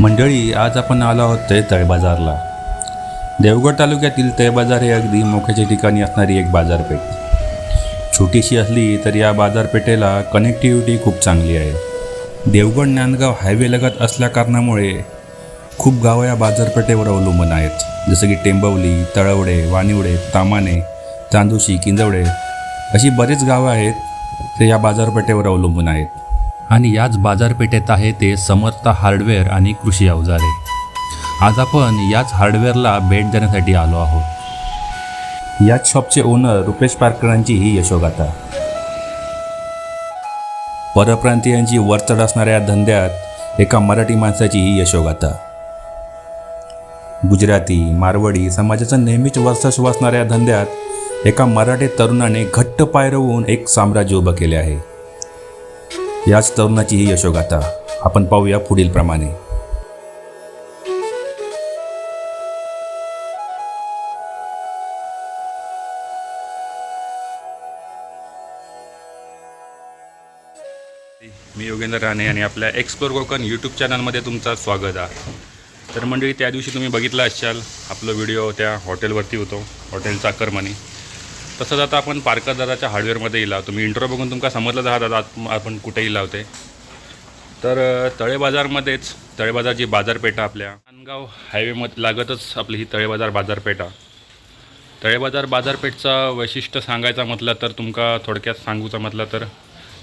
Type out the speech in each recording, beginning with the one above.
मंडळी आज आपण आलो आहोत ते तळबाजारला देवगड तालुक्यातील तळबाजार हे अगदी मोक्याच्या ठिकाणी असणारी एक बाजारपेठ. छोटीशी असली तर या बाजारपेठेला कनेक्टिव्हिटी खूप चांगली आहे. देवगड नांदगाव हायवे लगत असल्या कारणामुळे खूप गावं या बाजारपेठेवर अवलंबून आहेत. जसं की टेंबवली तळवडे वानिवडे तामाने चांदुशी किंजवडे अशी बरीच गावं आहेत ते या बाजारपेठेवर अवलंबून आहेत. आणि याच बाजारपेठेत आहे ते समर्थ हार्डवेअर आणि कृषी अवजारे. आज आपण याच हार्डवेअरला भेट देण्यासाठी आलो आहोत. याच शॉपचे ओनर रुपेश पारकरांची ही यशोगाथा. परप्रांतीयांची वरचढ असणाऱ्या धंद्यात एका मराठी माणसाची ही यशोगाथा. गुजराती मारवाडी समाजाचं नेहमीच वर्चस्व असणाऱ्या धंद्यात एका मराठी तरुणाने घट्ट पायरवून एक साम्राज्य उभं केले आहे. याच तरुणाची ही यशोगाथा आपण पाहूया पुढील प्रमाणे. मी योगेंद्र राणे आणि आपल्या एक्सप्लोर कोकण यूट्यूब चॅनलमध्ये तुमचं स्वागत आहे. तर मंडळी त्या दिवशी तुम्ही बघितला असाल आपलं व्हिडिओ त्या हॉटेलवरती होतो हॉटेल चाकरमानी. तसंच आता आपण पारकरदाराच्या हार्डवेअरमध्ये इला तुम्ही इंट्रो बघून तुमका समजलं आहात दादा आपण कुठेही लावते तर तळेबाजारमध्येच तळे बाजारमध्येच बाजारपेठा आपल्या नांदगाव हायवेमध्ये लागतच आपली ही तळेबाजार बाजारपेठा. तळेबाजार बाजारपेठचा बाजारपेठचं वैशिष्ट्य सांगायचं म्हटलं तर तुमका थोडक्यात सांगूचं म्हटलं तर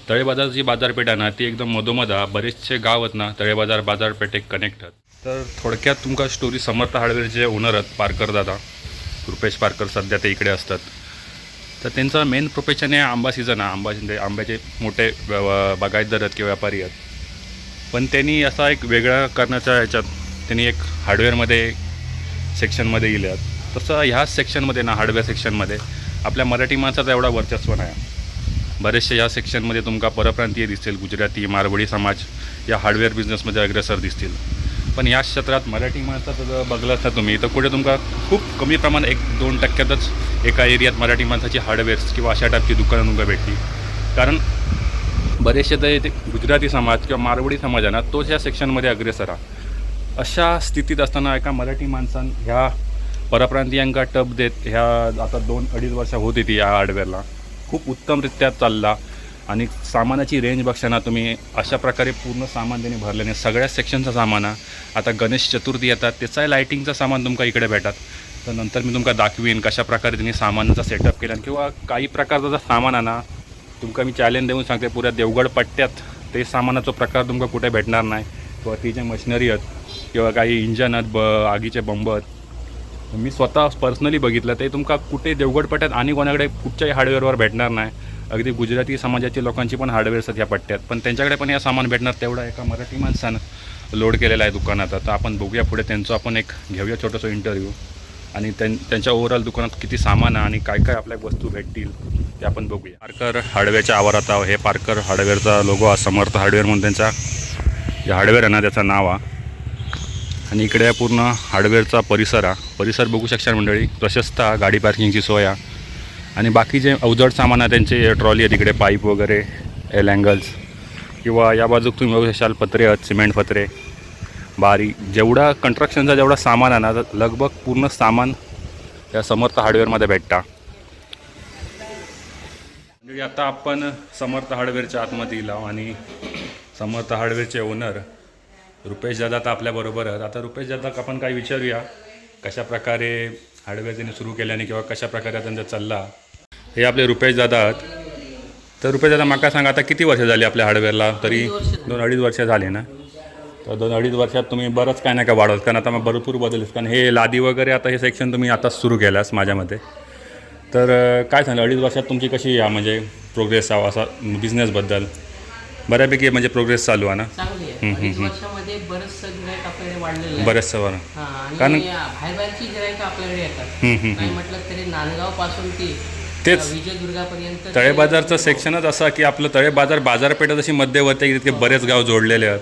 तळेबाजार जी बाजारपेठ आहे ना ती एकदम मधोमध आहे. बरेचसे गाव आहेत ना तळेबाजार बाजार कनेक्ट आहेत. तर थोडक्यात तुमका स्टोरी समर्थ हार्डवेअरचे ओनर आहेत पारकर दादा. रुपेश पारकर सध्या ते इकडे असतात. तर त्यांचा मेन प्रोफेशन आहे आंबा सीझन आहे आंबा म्हणजे आंब्याचे मोठे व्य- बागायतदार आहेत किंवा व्यापारी आहेत. पण त्यांनी असा एक वेगळा करण्याच्या ह्याच्यात त्यांनी एक हार्डवेअरमध्ये सेक्शनमध्ये गेले आहेत. तसं ह्याच सेक्शनमध्ये ना हार्डवेअर सेक्शनमध्ये आपल्या मराठी माणसाचा एवढा वर्चस्व नाही. बरेचसे या सेक्शनमध्ये तुमका परप्रांतीय दिसतील. गुजराती मारवाडी समाज या हार्डवेअर बिझनेसमध्ये अग्रेसर दिसतील. पण या क्षेत्रात मराठी माणसाचं जर बघलं असता तुम्ही तर कुठे तुमका खूप कमी प्रमाणात एक दोन टक्क्यातच एका एरियात मराठी माणसाची हार्डवेअर्स किंवा अशा टाईपची दुकानं तुमका भेटली. कारण बरेचसे तर ते गुजराती समाज किंवा मारवाडी समाज आहे ना तोच ह्या सेक्शनमध्ये अग्रेसर हा अशा स्थितीत असताना एका मराठी माणसान ह्या परप्रांतीयांका टप देत ह्या आता दोन अडीच वर्ष होत येते या हार्डवेअरला खूप उत्तमरित्या चालला. आणि सामानाची रेंज बघताना तुम्ही. अशा प्रकारे पूर्ण सामान त्यांनी भरल्याने सगळ्या सेक्शनचं सामान आहे. आता गणेश चतुर्थी येतात. त्याचाही लायटिंगचं सामान तुमका इकडे भेटतात तर नंतर मी तुमका दाखवीन कशा प्रकारे त्यांनी सामानाचा सेटअप केला. किंवा काही प्रकारचा जर सामान आहे ना तुमका मी चॅलेंज देऊन सांगते. पुऱ्या देवगड पट्ट्यात ते सामानाचा प्रकार तुमका कुठे भेटणार नाही. किंवा ती जे मशिनरी आहेत किंवा काही इंजन आहेत ब आगीचे बंब आहेत. मी स्वतः पर्सनली बघितलं. ते तुमका कुठे देवगड पट्ट्यात आणि कोणाकडे कुठच्याही हार्डवेअरवर भेटणार नाही. अगदी गुजराती समाजाची लोकांची पण हार्डवेअर्स आहेत या पट्ट्यात. पण त्यांच्याकडे पण या सामान भेटणार तेवढा एका मराठी माणसानं लोड केलेला आहे दुकानात. आता आपण बघूया पुढे त्यांचं आपण एक घेऊया छोटंसं इंटरव्ह्यू आणि त्यां त्यांच्या ओव्हरऑल दुकानात किती सामान आहे आणि काय काय आपल्या वस्तू भेटतील ते आपण बघूया. पार्कर हार्डवेअरच्या आवारात आहो. हे पार्कर हार्डवेअरचा लोगो हा समर्थ हार्डवेअर म्हणून त्यांचा जे हार्डवेअर आहे ना त्याचं नाव आहे. आणि इकडे पूर्ण हार्डवेअरचा परिसर आहे. परिसर बघू शकता मंडळी. प्रशस्त गाडी पार्किंगची सोय आहे. आणि बाकी जे अवजड सामान आहे त्यांचे ट्रॉली आहे तिकडे पाईप वगैरे एल अँगल्स किंवा या बाजूक तुम्ही बघू शकाल पत्रे आहेत सिमेंट पत्रे. बारी. जेवढा कंस्ट्रक्शनचा जेवढा सामान आहे ना तर लगभग पूर्ण सामान या समर्थ हार्डवेअरमध्ये भेटता. म्हणजे आता आपण समर्थ हार्डवेअरच्या आतमध्ये गेलो आणि समर्थ हार्डवेअरचे ओनर रुपेश दादा आता आपल्याबरोबर आहेत. आता रुपेश दादा आपण काही विचारूया? कशा प्रकारे हार्डवेअर त्यांनी सुरू केल्याने किंवा कशाप्रकारे त्यांचा चालला? हे आपले रुपेश दादा आहेत. तर रुपेश दादा माका सांगा आता किती वर्ष झाली आपल्या हार्डवेअरला? तरी दोन अडीच वर्ष झाले. ना? तर दोन अडीच वर्षात तुम्ही बरंच काय नाही का वाढवत कारण आता मग भरपूर बदलस कारण हे लादी वगैरे आता हे सेक्शन तुम्ही आताच सुरू केलास माझ्या मते तर काय सांगलं अडीच वर्षात तुमची कशी या म्हणजे प्रोग्रेस हवा असा बिझनेसबद्दल बऱ्यापैकी म्हणजे प्रोग्रेस चालू आहे ना? वर्षामध्ये बरंचसं गिरायक आपल्याकडे वाढलेलं आहे बऱ्याचशा बरं कारण- बाहेर बाहेरची गिरायक आपल्याकडे येतात. म्हटलं तरी नांदगावपासून ती तेच. विजयदुर्गापर्यंत तळे बाजारचं सेक्शनच असं की आपलं तळे बाजार बाजारपेठ जशी मध्यवर्ती आहे, तितके बरेच गाव जोडलेले आहेत.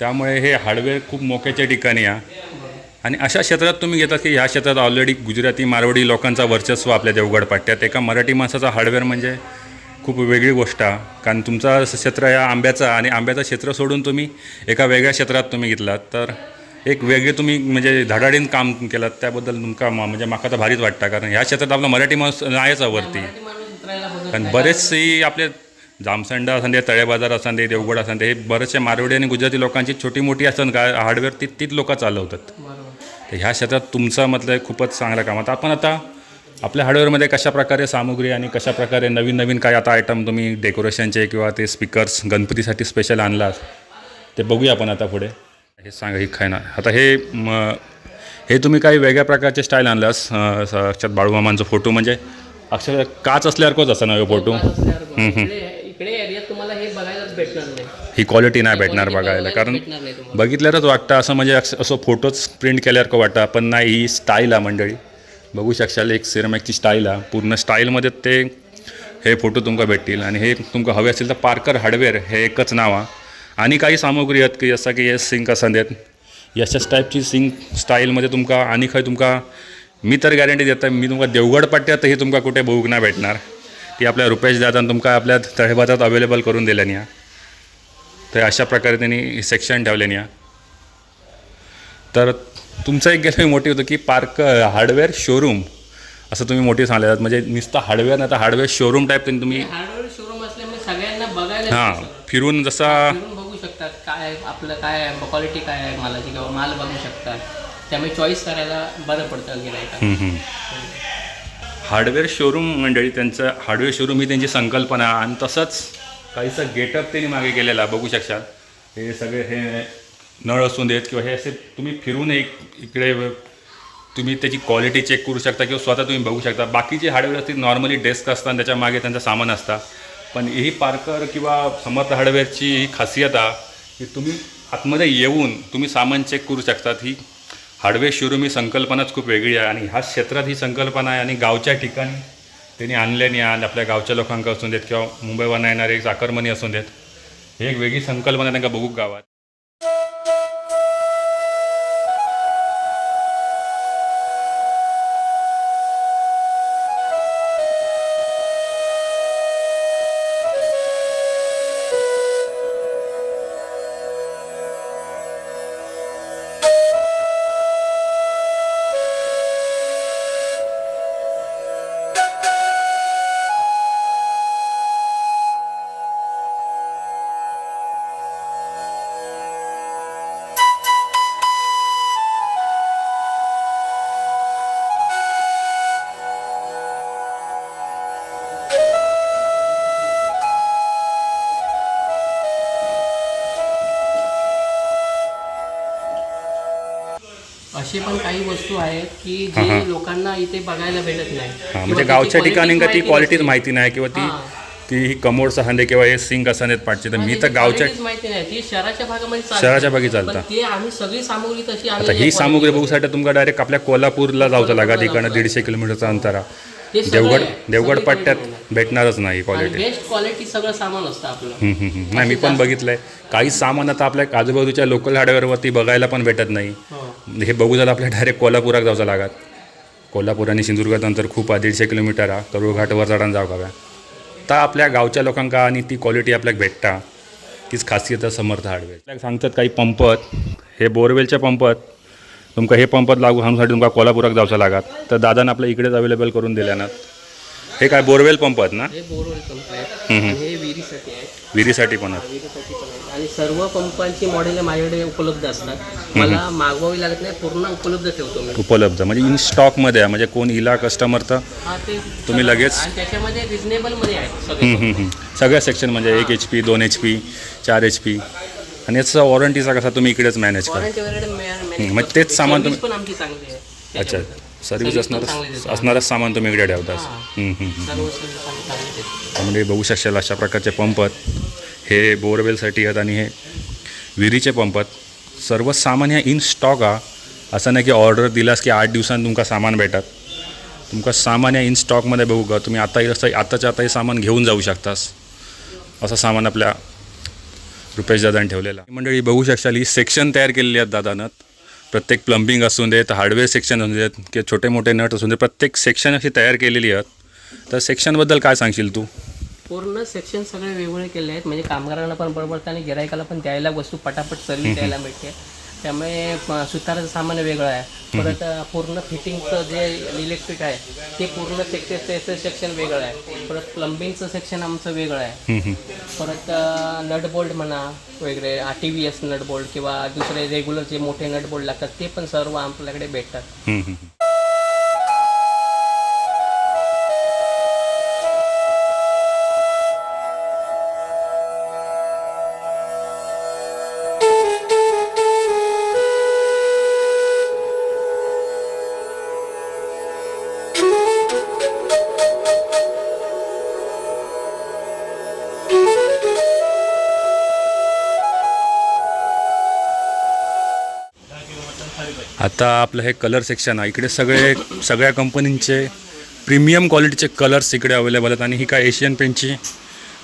त्यामुळे हे हार्डवेअर खूप मोक्याच्या ठिकाणी आहे. आणि अशा क्षेत्रात तुम्ही घेतात की ह्या क्षेत्रात ऑलरेडी गुजराती मारवाडी लोकांचा वर्चस्व आपल्या देवगड पट्ट्यात एका मराठी माणसाचा हार्डवेअर म्हणजे खूप वेगळी गोष्ट आहे. कारण तुमचा क्षेत्र या आंब्याचा आणि आंब्याचं क्षेत्र सोडून तुम्ही एका वेगळ्या क्षेत्रात तुम्ही घेतलात. तर एक वेगळे तुम्ही म्हणजे धडाडीन काम केलं त्याबद्दल तुमका म्हणजे माका तर भारीच वाटतं कारण ह्या क्षेत्रात आपला मराठी माणूस नाहीच वरती. कारण. बरेचसे आपले जामसंड असं दे तळे बाजार असं देवगड असं हे बरेचसे मारवाडी आणि गुजराती लोकांची छोटी मोठी असतात का हार्डवेअर ती तीच लोक चालवतात. तर ह्या क्षेत्रात तुमचं म्हटलं खूपच चांगलं काम आता आपण आता आपल्या हार्डवेअरमध्ये कशा प्रकारे सामुग्री आणि कशा प्रकारे नवीन नवीन काय आता आयटम तुम्ही डेकोरेशनचे किंवा ते स्पीकर्स गणपतीसाठी स्पेशल आणलात ते बघूया आपण आता पुढे. हे सांगा ही खाय ना आता हे हे तुम्ही काही वेगळ्या प्रकारचे स्टाईल आणलास अं, साक्षात बाळूमामांचा फोटो म्हणजे अक्षर काच असल्यासारखंच असं ना हे फोटो इकडे एरियात तुम्हाला हे बघायलाच भेटणार नाही. ही क्वालिटी नाही भेटणार बघायला कारण. बघितल्यावरच वाटतं असं म्हणजे अक्ष- असं फोटोच प्रिंट केल्यासारखं वाटतं. पण नाही ही स्टाईल आहे मंडळी. बघू शकशाल एक सिरमॅकची स्टाईल आहे. पूर्ण स्टाईलमध्ये ते हे फोटो तुमका भेटतील. आणि हे तुमका हवे असेल तर पार्कर हार्डवेअर हे एकच नाव आहे. आणि काही सामुग्री आहेत की जसं की हे सिंक असं देत. यशच टाईपची सिंक स्टाईलमध्ये तुमका आणि काही तुमका मी तर गॅरंटी देतो मी तुमका देवगड पट्ट्यात हे तुमका कुठे बघूक नाही भेटणार. ती आपल्या रुपेश दादान तुमका आपल्या तळेबाजात अवेलेबल करून दिल्यानी आहे तर अशा प्रकारे त्यांनी सेक्शन ठेवले या तर तुमचं एक गेलं मोठी होतं की पार्क हार्डवेअर शोरूम असं तुम्ही मोठी सांगले म्हणजे नुसतं हार्डवेअर नाही तर हार्डवेअर शोरूम टाईप त्यांनी तुम्ही हार्डवेअर शोरूम असल्यामुळे सगळ्यांना बघायला हां. फिरून जसा शकतात? काय आपलं काय आहे? क्वालिटी काय आहे मालाची? किंवा माल बघू शकतात. त्यामुळे चॉईस करायला बरं पडतं गिरायका हार्डवेअर शोरूम मंडळी त्यांचं हार्डवेअर शोरूम ही त्यांची संकल्पना. आणि तसंच काहीसं गेटअप त्यांनी मागे केलेला बघू शकशाल. हे सगळे हे नळ असून देत किंवा हे असे तुम्ही फिरून एक इकडे तुम्ही त्याची क्वालिटी चेक करू शकता किंवा स्वतः तुम्ही बघू शकता. बाकीचे हार्डवेअर असतील नॉर्मली डेस्क असतात त्याच्यामागे त्यांचं सामान असतं. पण ही पारकर किंवा समर्थ हार्डवेअरची ही खासियत आहे की तुम्ही आतमध्ये येऊन तुम्ही सामान चेक करू शकतात. ही हार्डवेअर शोरूम ही संकल्पनाच खूप वेगळी आहे आणि ह्या क्षेत्रात ही संकल्पना आहे आणि गावच्या ठिकाणी त्यांनी आणल्याने आणि आपल्या गावच्या लोकांक असून देत किंवा मुंबईवरनं येणारे चाकरमनी असून देत. ही एक वेगळी संकल्पना त्यांना बघू गावात. वस्तू आहेत की. जे लोकांना इथे बघायला भेटत नाही म्हणजे गावच्या ठिकाणी का ती क्वालिटीच. माहिती नाही किंवा ती हां. ती ही कमोड सहांदे किंवा हे सिंक असं पाठचे तर मी तर गावच्या माहिती नाही ती शहराच्या भागामध्ये चालते. शहराच्या भागी चालतं. पण ते आम्ही सगळी सामुग्री तशी आता ही सामुग्री बघूसाठी तुमका डायरेक्ट आपल्या कोल्हापूरला जावचं लागा तिकडनं दीडशे किलोमीटरचा अंतरा देवगड आहे. देवगड पट्ट्यात भेटणारच नाही क्वालिटी बेस्ट क्वालिटी सगळं सामान असतं आपलं. नाही मी पण बघितलंय. काही सामान आता आपल्या आजूबाजूच्या लोकल हार्डवेअरवरती बघायला पण भेटत नाही. हो. हे बघू झालं आपल्या डायरेक्ट कोल्हापुरात जावचं लागत. कोल्हापूर आणि सिंधुदुर्गात अंतर खूप आहे दीडशे किलोमीटर आहे. करूळ घाटवर चढण जाऊ का तर आपल्या गावच्या लोकांका आणि ती क्वालिटी आपल्याक भेटता. तीच खासियत समर्थ हार्डवेअर आपल्याक सांगतात काही पंप आहेत. हे बोरवेलचे पंप आहेत. तुमका हे पंपात लागू हाणूसाठी तुमका कोल्हापुरात जावचं लागत. तर दादानं आपल्या इकडेच अवेलेबल करून दिल्यानं. हे काय बोरवेल पंप आहेत ना? हे बोरवेल पंप आहेत. हम्म, हम्म. आणि हे विहिरीसाठी आहेत. विहिरीसाठी पण आहेत. विहिरीसाठी पण आहेत. आणि सर्व पंपांची मॉडेल माझ्याकडे उपलब्ध असतात. मला मागवावी लागत नाही पूर्ण उपलब्ध ठेवतो मी. उपलब्ध. म्हणजे इन स्टॉकमध्ये आहे. म्हणजे कोण इला कस्टमर तर हा ते तुम्ही सर्व- लगेच- आणि त्याच्यामध्ये रिजनेबलमध्ये आहेत सगळे हम्म, हम्म, हम्म. सगळ्या सेक्शन म्हणजे एक एच पी दोन एच पी चार एच पी आणि याचा वॉरंटीचा कसा तुम्ही इकडेच मॅनेज करा. वॉरंटी वगैरे manage हम्म, मग करतो. तेच सामान तुम्ही- पण आमची चांगली आहे. अच्छा. सर्व्हिस Service पण असणारच सामान तुम्ही इकडे हां. सर्विस देतो. म्हणजे बघू शकशाल अशा प्रकारचे पंप आहेत. हे बोरवेलसाठी आहेत आणि हे विहिरीचे पंप आहेत. सर्व सामान ह्या इन स्टॉक हा असं नाही की ऑर्डर दिलास की आठ दिवसांत तुमका सामान भेटत. तुमका सामान या इन स्टॉकमध्ये बघू का तुम्ही आताही असं आताच्या आताही सामान घेऊन जाऊ शकतास. असं सामान आपल्या रुपेश दादाने ठेवलेलं. मंडळी बघू शकशाल ही सेक्शन तयार केलेली आहेत दादानं. प्रत्येक प्लंबिंग असून देत हार्डवेअर सेक्शन असू देत किंवा छोटे मोठे नट असून देत प्रत्येक सेक्शन अशी तयार केलेली आहेत. तर सेक्शनबद्दल काय सांगशील तू? पूर्ण सेक्शन सगळे वेगवेगळे केले आहेत. म्हणजे कामगारांना पण बरोबर आणि गिरायकाला पण द्यायला वस्तू पटापट सर्व्हिस द्यायला मिळते. त्यामुळे सुताराचं सामान वेगळं आहे. परत पूर्ण फिटिंगचं जे इलेक्ट्रिक आहे ते पूर्ण त्याचं सेक्शन वेगळं आहे. परत प्लंबिंगचं सेक्शन आमचं वेगळं आहे. परत नट बोल्ट म्हणा वगैरे T V S nut bolt किंवा दुसरे रेग्युलर जे मोठे नट बोल्ट लागतात ते पण सर्व आपल्याकडे भेटतात. आता आपलं हे कलर सेक्शन आहे. इकडे सगळे सगळ्या कंपनींचे प्रीमियम क्वालिटीचे कलर्स इकडे अवेलेबल आहेत. आणि ही काय एशियन पेंटची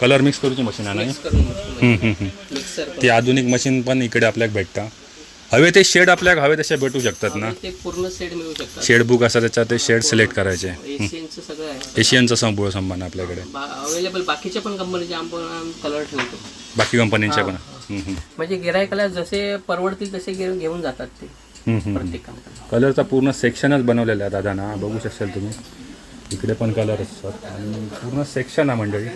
कलर मिक्स करूची मशीन आहे ही? ती आधुनिक मशीन पण इकडे आपल्याला भेटतं. हवे ते शेड आपल्याला हवे तसे भेटू शकतात ना. पूर्ण सेट मिळू शकतात. शेड बुक असं त्याच्यात ते शेड सिलेक्ट करायचे. एशियनचं एशियनचा संपूर्ण संबंध आपल्याकडे. अवेलेबल बाकीच्या पण कंपनीचे आपण कलर ठेवतो. बाकी कंपनींच्या पण. म्हणजे गिरायकाला जसे परवडतील तसे घेऊन जातात ते. प्रत्येक कंपनी कलरचा पूर्ण सेक्शनच बनवलेला आहे दादा ना बघू शकशाल तुम्ही. इकडे पण कलर असतात. आणि पूर्ण सेक्शन आहे मंडळी.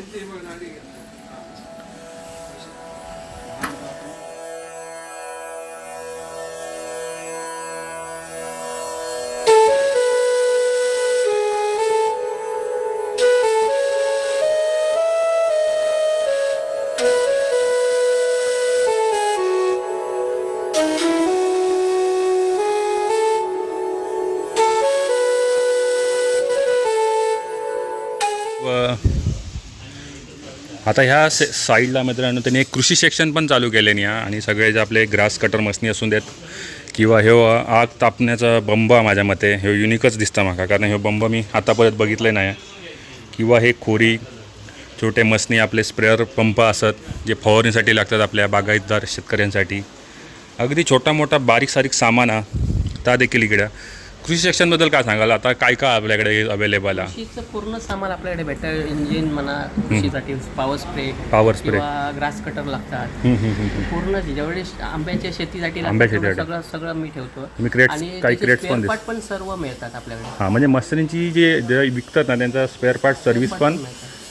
आता ह्या से साईडला मित्रांनो त्यांनी एक कृषी सेक्शन पण चालू केले हा. आणि सगळे जे आपले ग्रास कटर मसनी असून देत किंवा ह्यो आग तापण्याचा बंब माझ्या मते ह्यो युनिकच दिसतं माका. कारण ह्यो बंब मी आतापर्यंत बघितले नाही. किंवा हे खोरी छोटे मसनी आपले स्प्रेअर पंप असत जे फवारणीसाठी लागतात आपल्या बागायतदार शेतकऱ्यांसाठी. अगदी छोटा मोठा बारीक सारीक सामान हा. त्या देखील इकडं. कृषी सेक्शनबद्दल काय सांगाल? आता काय काय आपल्याकडे अवेलेबल आहे? कृषीचं पूर्ण सामान आपल्याकडे भेटतं. इंजिन म्हणा कृषीसाठी पॉवर स्प्रे पॉवर स्प्रे किंवा ग्रास कटर लागतात. पूर्ण जेवढे आंब्याच्या शेतीसाठी लागतात आंब्याच्या तेवढं शेतीसाठी. सगळं सगळं मी ठेवतो. तुम्ही crates- आणि काही त्याचे crates पण spare दिस- part पण सर्व मिळतात आपल्याकडे. हां म्हणजे मसनींची जे जे विकतात ना त्यांचा स्पेअर पार्ट सर्व्हिस पण.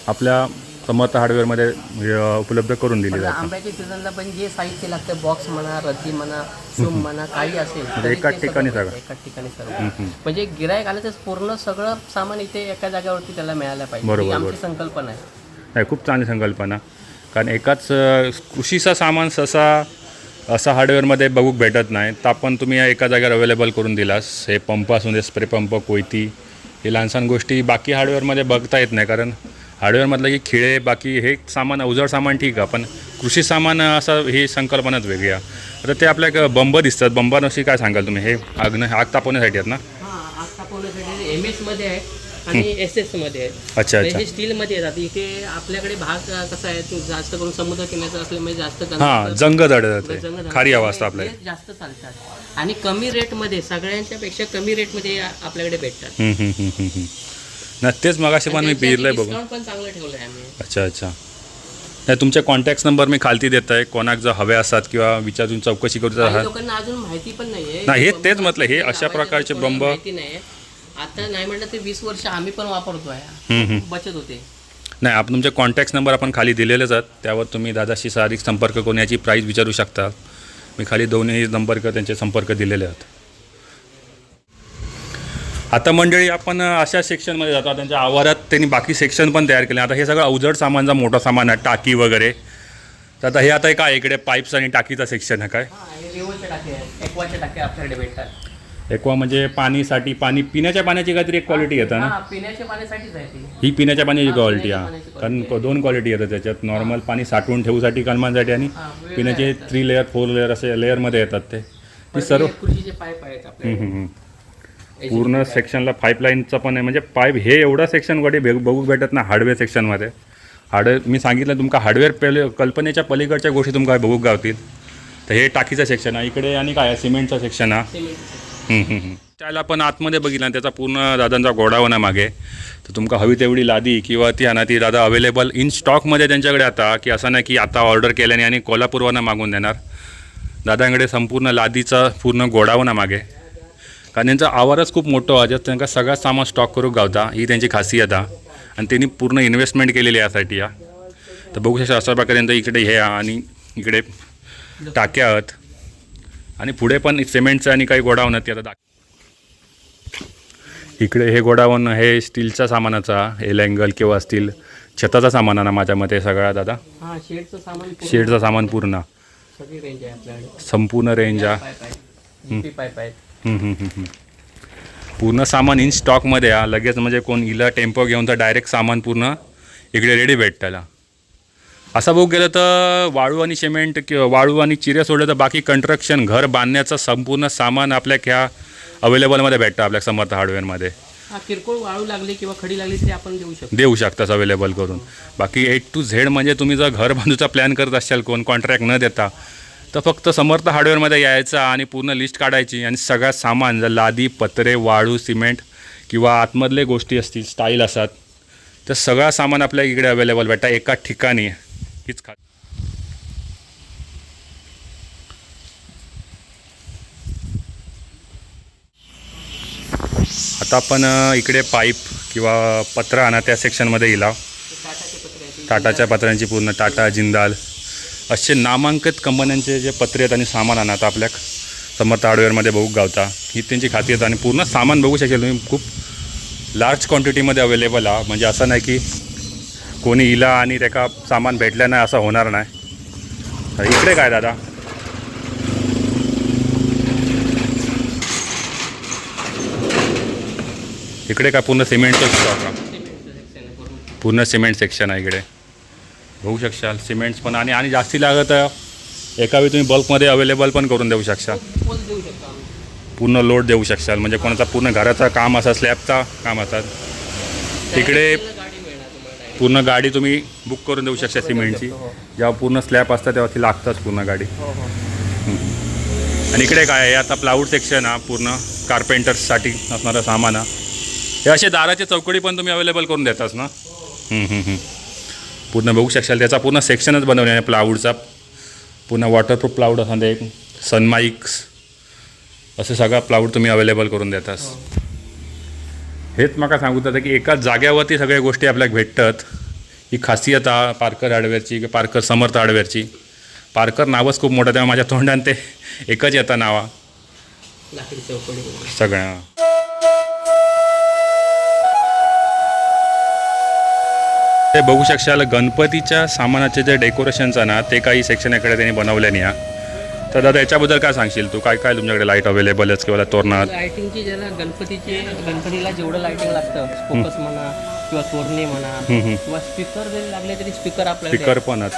आपल्या समर्थ हार्डवेअरमध्ये अ, उपलब्ध करून दिली पण जाते. आंब्याच्या सीझनला पण जे साहित्य लागतं बॉक्स म्हणा रद्दी म्हणा सूम म्हणा काही असेल तरी एकाच ते ठिकाणी सगळं सगळं. एकाच ठिकाणी सर्व म्हणजे गिरायक आलं तर पूर्ण सगळं सामान इथे एका जागेवरती त्याला मिळायला पाहिजे. बरोबर, ही आमची बरोबर. संकल्पना आहे. नाही खूप चांगली संकल्पना. कारण एकाच अ, कृषीचा सामान सहसा असं हार्डवेअरमध्ये बघू भेटत नाही. तर आपण तुम्ही या एका जागेवर अवेलेबल करून दिलास. हे पंप असून दे स्प्रे पंप कोयती हे लहानसहान गोष्टी बाकी हार्डवेअरमध्ये बघता येत नाही. कारण हार्डवेअरमधलं की खिळे बाकी हे सामान अवजड सामान ठीक आहे पण कृषी सामान असं ही संकल्पनाच वेगळी आहे. आता ते आपल्या बंब दिसतात. बंबांविषयी काय सांगाल तुम्ही? हे आग आग तापवण्यासाठी आहेत ना? हा आज तापवण्यासाठी एम एसमध्ये आहे आणि एस एसमध्ये आहे. अच्छा अच्छा. म्हणजे स्टील मध्ये येतात. इथे आपल्याकडे भाग कसा आहे? जास्त करून समुद्र किनाऱ्याचा असल्यामुळे जास्त हां जंग जड जंग ते झालं. खारी हवा असतं आपल्या जास्त चालतात. आणि कमी रेटमध्ये सगळ्यांच्या पेक्षा कमी रेटमध्ये आपल्याकडे भेटतात. नाही तेच मगाशी पण मी पिरलंय बघून. डिस्काउंट पण चांगलं ठेवलं आहे आम्ही. अच्छा अच्छा. नाही तुमचे कॉन्टॅक्ट नंबर मी खालती देत आहे कोणाक जर हवे असतात किंवा विचारून चौकशी करू लोकांना अजून माहिती पण नाहीये. नाही, हे बंब तेच म्हटलं, हे लावायचे अशा प्रकारचे कोणाला बंब- माहिती नाही आता नाही म्हटलं ते वीस वर्ष आम्ही पण वापरतो आहे. हम्म. बचत होते. नाही आपण तुमचे कॉन्टॅक्ट नंबर आपण खाली दिलेलेच आहेत. त्यावर तुम्ही दादाशी शारीरिक संपर्क करून याची प्राईस विचारू शकता. मी खाली दोन्ही नंबर त्यांचे संपर्क दिलेले आहेत. आता मंडळी आपण अशा सेक्शनमध्ये जातो. त्यांच्या आवारात त्यांनी बाकी सेक्शन पण तयार केले. आता हे सगळं अवजड सामानचा मोठा सामान आहे टाकी वगैरे. तर आता हे आता काय इकडे पाईप्स आणि टाकीचा सेक्शन आहे काय? एकवा म्हणजे पाणीसाठी पाणी पिण्याच्या पाण्याची काहीतरी एक क्वालिटी येतं ना? हा पिण्याच्या पाण्यासाठीच आहे ती. ही पिण्याच्या पाण्याची क्वालिटी हा. पाण्याची कारण दोन क्वालिटी येतात त्याच्यात. नॉर्मल पाणी साठवून ठेवूसाठी कलमांसाठी आणि वेगळ्या पिण्याचे. थ्री लेअर फोर लेअर असे लेअरमध्ये येतात ते. ती परत सर्व हे कृषीचे पाईप आहेत हम्म, आपल्याकडे हम्म, हम्म. पूर्ण सेक्शनला पाईपलाईनचं पण आहे. म्हणजे पाईप हे एवढा सेक्शनकडे बे- बघू भेटत ना हार्डवेअर सेक्शनमध्ये हार्डवेअर मी सांगितलं तुमका हार्डवेअर पहिले कल्पनेच्या पलीकडच्या गोष्टी तुमका बघू गावतील. तर हे टाकीचं सेक्शन आहे. इकडे आणि काय सिमेंटचं सेक्शन आहे. त्याला आपण आतमध्ये बघितलं त्याचा पूर्ण दादांचा आहे मागे. तर तुमका हवी तेवढी लादी किंवा ती आणा ती दादा अवेलेबल इन स्टॉकमध्ये त्यांच्याकडे आता की असं नाही की आता ऑर्डर केल्याने आणि कोल्हापूरवरनं मागून देणार. दादांकडे संपूर्ण लादीचा पूर्ण गोडावं ना मागे. कारण त्यांचा आवारच खूप मोठं आहे. त्यांना सगळं सामान स्टॉक करून गावता. ही त्यांची खासियत आहे. आणि त्यांनी पूर्ण इन्व्हेस्टमेंट केलेली यासाठी या तर बघू शकता अशा प्रकारे त्यांचं इकडे हे आहे आणि इकडे टाक्या आहेत. आणि पुढे पण सिमेंटचं आणि काही गोडाऊन आहेत ते आता इकडे हे गोडाऊन हे स्टीलच्या सामानाचा एल अँगल किंवा स्टील छताचा सामान आहे ना माझ्या मते सगळा दादा. हा शेडचं सामान पूर्ण- संपूर्ण रेंज आहे. पूर्ण सामान इन स्टॉकमध्ये आहे लगेच म्हणजे कोण इला टेम्पो घेऊन तर डायरेक्ट सामान पूर्ण इकडे रेडी भेटताला असं बघू गेलं तर वाळू आणि सिमेंट किंवा वाळू आणि चिरे सोडलं तर बाकी कंस्ट्रक्शन घर बांधण्याचं संपूर्ण सामान आपल्या ह्या अवेलेबलमध्ये भेटतं आपल्या समर्थ हार्डवेअरमध्ये हा किरकोळ वाळू लागली किंवा खडी लागली तरी आपण देऊ शकतो. देऊ शकतास अवेलेबल करून. बाकी ए टू झेड म्हणजे तुम्ही जर घर बांधूचा प्लॅन करत असाल कोण कॉन्ट्रॅक्ट न देता तर फक्त समर्थ हार्डवेअरमध्ये यायचं आणि पूर्ण लिस्ट काढायची आणि सगळं सामान जर लादी पत्रे वाळू सिमेंट किंवा आतमधले गोष्टी असतील स्टाईल असतात तर सगळं सामान आपल्या इकडे अवेलेबल भेटतं एका ठिकाणी. हीच खा आता आपण इकडे पाईप किंवा पत्र आणा त्या सेक्शनमध्ये येईल टाटाच्या पत्र्यांची पूर्ण टाटा जिंदाल. असे नामांकित कंपन्यांचे जे पत्रे आहेत आणि सामान आणा. आता आपल्या समर्थ हार्डवेअरमध्ये बघू गावता. ही त्यांची खासियत आणि पूर्ण सामान बघू शकेल तुम्ही. खूप लार्ज क्वांटिटीमध्ये अवेलेबल आहे. म्हणजे असं नाही की कोणी इला आणि त्याका सामान भेटलं नाही असं होणार नाही. इकडे काय दादा? इकडे काय पूर्ण सिमेंटचं स्टॉक पूर्ण सिमेंट सेक्शन आहे इकडे. बघू शकशाल सिमेंट्स पण आणि आणि जास्ती लागत आहे. एका वेळी तुम्ही बल्कमध्ये अवेलेबल पण करून देऊ शकशाल पूर्ण लोड देऊ शकशाल. म्हणजे कोणाचा पूर्ण घराचा काम असा स्लॅबचा काम असतात तिकडे. पूर्ण गाडी तुम्ही बुक करून देऊ शकता सिमेंटची. हो, जेव्हा पूर्ण स्लॅब असतात तेव्हा ती लागतात पूर्ण गाडी. हो हो. आणि इकडे काय आहे? आता प्लाऊड सेक्शन हा पूर्ण कार्पेंटर्ससाठी असणारं सामान हा. हे असे दाराचे चौकडी पण तुम्ही अवेलेबल करून देताच ना. पूर्ण बघू शकशाल त्याचा पूर्ण सेक्शनच बनवले आहे प्लाऊडचा पूर्ण वॉटरप्रूफ प्लाऊड असं ते सनमाईक्स असं सगळा प्लाऊड तुम्ही अवेलेबल करून देतास. हेच मला सांगू होतं की एकाच जाग्यावरती सगळ्या गोष्टी आपल्याला भेटतात. ही खासियत आहे पार्कर हार्डवेअरची किंवा पार्कर समर्थ हार्डवेअरची पार्कर नावच खूप मोठं तेव्हा माझ्या तोंडात ते एकच येतं नावा. सगळ्या ते बघू शकशाल गणपतीच्या सामानाचे जे डेकोरेशनचं ना ते काही सेक्शन इकडे त्यांनी बनवले नाही हा. तर दादा याच्याबद्दल काय सांगशील तू? काय काय तुमच्याकडे लाइट अवेलेबल आहेत किंवा तोरणात लाइटिंगची ज्याला गणपतीचे गणपतीला जेवढं लाइटिंग लागतं फोकस म्हणा किंवा तोरणे म्हणा. किंवा स्पीकर जरी लागले तरी स्पीकर आपल्याकडे स्पीकर पण आहेत.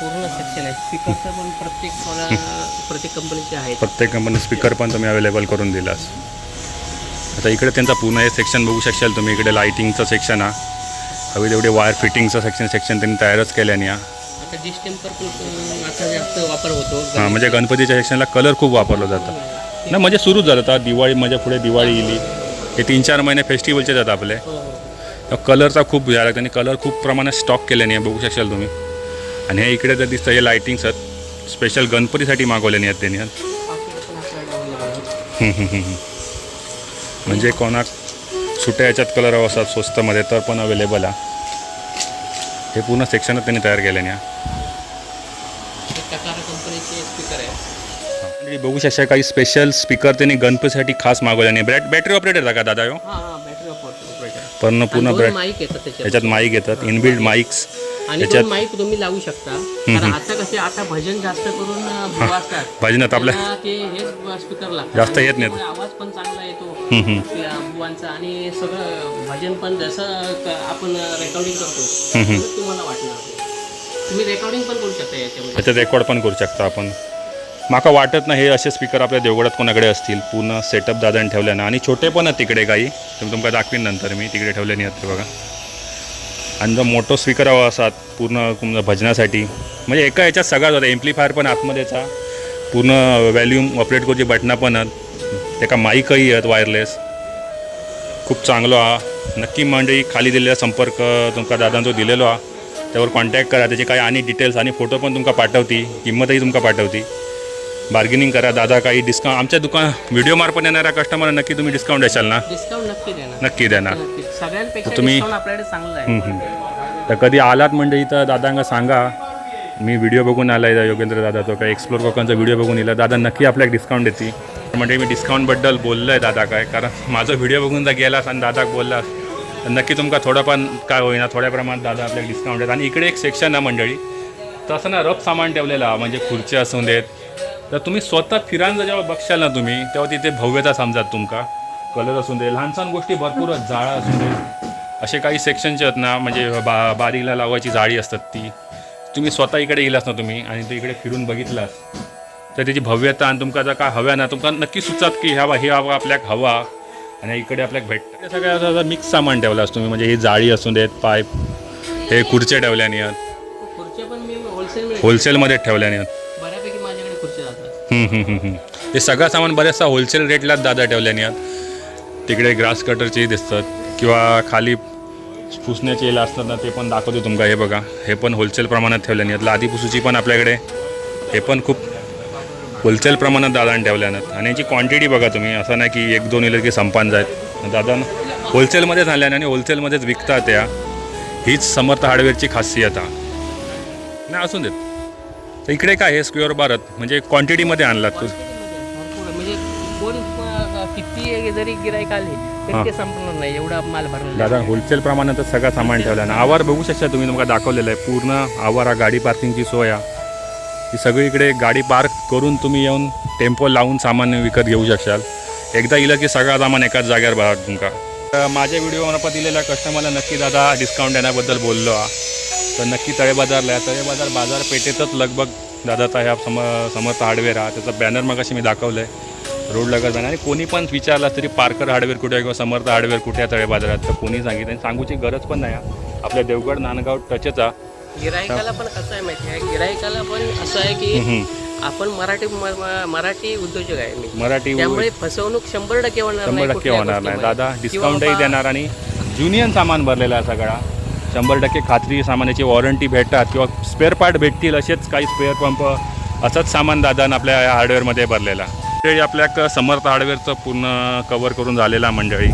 पूर्ण सेक्शन आहे. स्पीकरचं पण प्रत्येक प्रत्येक कंपनीचे आहेत. प्रत्येक कंपनी स्पीकर पण तुम्ही अवेलेबल करून दिलास. आता इकडे त्यांचा पूर्ण हे सेक्शन बघू शकशाल तुम्ही इकडे लाईटिंगचं सेक्शन हा हवी तेवढे वायर फिटिंगचं सेक्शन सेक्शन त्यांनी तयारच केल्याने हा आता डिस्टेम्पर पण अं, आता जास्त वापर होतो. हां म्हणजे गणपतीच्या सेक्शनला कलर खूप वापरलं जातं. नाही म्हणजे सुरूच झालं आता दिवाळी म्हणजे पुढे दिवाळी येईल. हे तीन चार महिने फेस्टिवलचे जातात आपले. हो हो. तर कलरचा खूप झाला त्यांनी कलर खूप प्रमाणात स्टॉक केल्याने आहे बघू शकाल तुम्ही. आणि हे इकडे जर दिसतं हे लाईटिंग्स आहेत. स्पेशल गणपतीसाठी मागवल्याने आहेत त्यांनी. म्हणजे कोणा सुट्या याच्यात कलर हवा असतात स्वस्तमध्ये तर पण अवेलेबल आहे. हे पूर्ण सेक्शनच त्यांनी तयार केल्याने कंपनीचे स्पीकर आहे. आणि बघू शकता काही स्पेशल स्पीकर त्यांनी गणपतीसाठी खास मागवल्याने. बॅट बॅटरी ऑपरेटर का दादा हा बॅटरी ऑपरेटर पण पूर्ण दोन ब्रॅट माईक येतात त्याच्यात. याच्यात माईक येतात इनबिल्ड माईक्स आणि याच्यात- माईक तुम्ही लावू शकता. कारण आता कसे आता भजन जास्त करून बुवा असतात. भजनात आपल्या त्यांना ते हेच स्पीकर लागतात. जास्त येत नाहीत. त्यामुळे आवाज पण चांगला येतो. हम्म, हम्म. त्या बुवांचा. आणि सगळं भजन पण जसं क- आपण रेकॉर्डिंग करतो. तसंच तुम्हाला वाटणार. तुम्ही रेकॉर्डिंग पण करू शकता याच्यामध्ये. याच्यात रेकॉर्ड पण करू शकता आपण. माका वाटत नाही हे असे स्पीकर आपल्या देवगडात कोणाकडे असतील. पूर्ण सेटअप दादाने ठेवल्यानं. आणि छोटे पण आहेत तिकडे काही तुम्ही तुमका दाखवीन नंतर मी. तिकडे ठेवले नाही आहेत ते बघा. आणि जो मोठं स्पीकर हवा असा पूर्ण भजनासाठी. म्हणजे एका याच्यात सगळाच होता. एम्प्लिफायर पण आतमध्येचा. पूर्ण व्हॅल्यूम ऑपरेट करूची बटनं पण आहेत. एका माईकही आहेत वायरलेस खूप चांगलो हा. नक्की मंडळी खाली दिलेला संपर्क तुमका दादांचो दिलेलो हा त्यावर कॉन्टॅक्ट करा. त्याचे काही आणि डिटेल्स आणि फोटो पण तुमका पाठवती. किंमतही तुमका पाठवती. बार्गेनिंग करा. दादा काही डिस्काउंट आमच्या दुकान व्हिडिओ मार्फत येणाऱ्या कस्टमरला नक्की तुम्ही डिस्काउंट द्याल ना? डिस्काउंट नक्की देणार. नक्की देणार. सगळ्यांपेक्षा तुम्ही- आपल्याकडे चांगला आहे. तर कधी आलात म्हणजे इथं दादांना सांगा. मी व्हिडिओ बघून आला आहे योगेंद्र दादा तो काय एक्सप्लोर कोकणचा व्हिडिओ बघून येला दादा नक्की आपल्याला डिस्काउंट देते म्हणजे मी डिस्काउंटबद्दल बोललो आहे दादा काय कारण माझा व्हिडिओ बघून जर गेलास आणि दादाक बोललास तर नक्की तुमका थोडं पण काय होईना थोड्या प्रमाणात दादा आपल्याला डिस्काउंट देत आणि इकडे एक सेक्शन आहे मंडळी. तसं ना रफ सामान ठेवलेलं म्हणजे खुर्च्या असून देत तर तुम्ही स्वतः फिरांचं जेव्हा बघशाल ना तुम्ही तेव्हा तिथे भव्यता समजात तुमका. कलर असून दे लहान सहान गोष्टी भरपूर जाळा असून दे. असे काही सेक्शनचे आहेत ना म्हणजे बा बारीला लावायची जाळी असतात ती. तुम्ही स्वतः इकडे येलास ना तुम्ही आणि तू इकडे फिरून बघितलास तर त्याची भव्यता आणि तुमका जर काय हव्या ना तुमका नक्की सुचत की ह्या हे हवा आपल्याक हवा आणि इकडे आपल्याक भेटतं. ते सगळं मिक्स सामान ठेवलास तुम्ही म्हणजे ही जाळी असून देत पाईप हे खुर्चे ठेवल्याने आहेत. खुर्च्या पण मी होलसेल होलसेलमध्ये ठेवल्याने आहेत. ते सगळं सामान बऱ्याचसा होलसेल रेटलाच दादा ठेवल्याने आहेत तिकडे ग्रास कटरचे दिसतात किंवा खाली पुसण्याचे येला असतात ना ते पण दाखवतो तुमका. हे बघा हे पण होलसेल प्रमाणात ठेवल्याने आहेत लादी पुसूची पण आपल्याकडे. हे पण खूप होलसेल प्रमाणात दादाने ठेवल्यानं आणि याची क्वांटिटी बघा तुम्ही असं नाही की एक दोन इलं की संपान जात दादा होलसेलमध्येच आणल्याने आणि होलसेलमध्येच विकतात त्या हीच समर्थ हार्डवेअरची खासियत आहे नाही असून देत. तर इकडे काय आहे स्क्वेअर भारत? म्हणजे क्वांटिटीमध्ये आणलात तू. भरपूर म्हणजे कोण अं, किती जरी गिराईक आले हां. तरी ते संपणार नाही. एवढा माल भरलेला दादा होलसेल प्रमाणातच सगळं सामान ठेवलं ना. आवार बघू शकता तुम्ही तुम्हाला दाखवलेलं आहे. पूर्ण आवार हा गाडी पार्किंगची सोय आहे. ही सगळी इकडे गाडी पार्क करून तुम्ही येऊन टेम्पो लावून सामान विकत घेऊ शकशाल. एकदा इलं की सगळा सामान एकाच जाग्यावर बघा तुमका. तर माझ्या व्हिडिओ मला दिलेल्या कस्टमरला नक्की दादा डिस्काउंट देण्याबद्दल बोललो. हा तर नक्की तळे बाजारला आहे तळे बाजार बाजारपेठेतच लगभग दादाचा ह्या सम समर्थ हार्डवेअर हा. त्याचा बॅनर मग मी दाखवलं आहे रोड लगत बॅनर आणि कोणी पण विचारला तरी पार्कर हार्डवेअर कुठे आहे किंवा समर्थ हार्डवेअर कुठे आहे तळे बाजारात तर कोणी सांगितलं आणि सांगूची गरज पण नाही. आपल्या देवगड नांदगाव टचच. गिराईकाला पण कसं आहे माहिती आहे? गिराईकाला पण असं आहे की. आपण मराठी मराठी उद्योजक आहे मी. मराठी त्यामुळे फसवणूक शंभर टक्के होणार शंभर टक्के होणार नाही. दादा डिस्काउंटही देणार आणि जुनियन सामान भरलेलं आहे सगळा. शंभर टक्के खात्री सामानाची वॉरंटी भेटतात किंवा स्पेअर पार्ट भेटतील असेच काही स्पेअर पंप असंच सामान दादान आपल्या या हार्डवेअरमध्ये भरलेला. ते आपल्या समर्थ हार्डवेअरचं पूर्ण कवर करून झालेला मंडळी.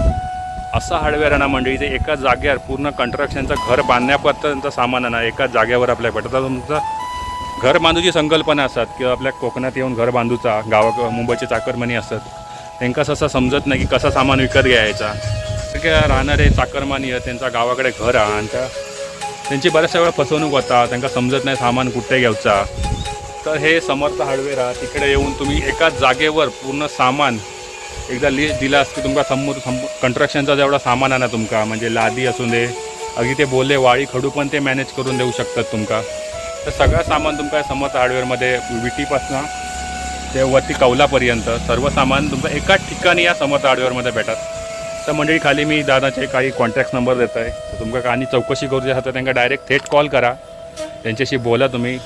असं हार्डवेअर आहे ना मंडळी ते एकाच जागेवर पूर्ण कंस्ट्रक्शनचं घर बांधण्यापर्यंत सामान आहे ना एकाच जागेवर आपल्या भेटतं तुमचं घर बांधूची संकल्पना असतात किंवा आपल्या कोकणात येऊन घर बांधूचा गावा मुंबईचे चाकरमणी असतात. त्यांका असं समजत नाही की कसा सामान विकत घ्यायचा. सगळ्या राहणारे चाकरमानी आहेत त्यांचा गावाकडे घर हा आणि त्यांची बऱ्याचशा वेळा फसवणूक होता त्यांना समजत नाही सामान कुठे घ्यायचा. तर हे समर्थ हार्डवेअर आहे. तिकडे येऊन तुम्ही एकाच जागेवर पूर्ण सामान एकदा लिस्ट दिलास की तुमका समोर सम कंट्रक्शनचा जेवढा सामान आहे ना तुमका म्हणजे लादी असू दे अगदी ते बोले वाळी खडू पण ते मॅनेज करून देऊ शकतात तुमका. तर सगळं सामान तुमका समर्थ हार्डवेअरमध्ये विटीपासनं ते वरती कौलापर्यंत सर्व सामान तुमचं एकाच ठिकाणी या समर्थ हार्डवेअरमध्ये भेटतात. तर मंडळी खाली मी दादाचे काही कॉन्टॅक्ट नंबर देत आहे. तर तुमका काही चौकशी करूची आसा तर त्यांना डायरेक्ट थेट कॉल करा. त्यांच्याशी बोला तुम्ही.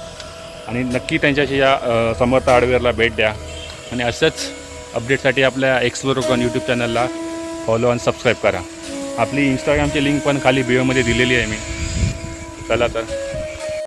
आणि नक्की त्यांच्याशी या समर्थ हार्डवेअरला भेट द्या. आणि असंच अपडेटसाठी आपल्या एक्सप्लोर कॉन यूट्यूब चॅनलला फॉलो आणि सबस्क्राईब करा. आपली इंस्टाग्रामची लिंक पण खाली बिओमध्ये दिलेली आहे मी. चला तर.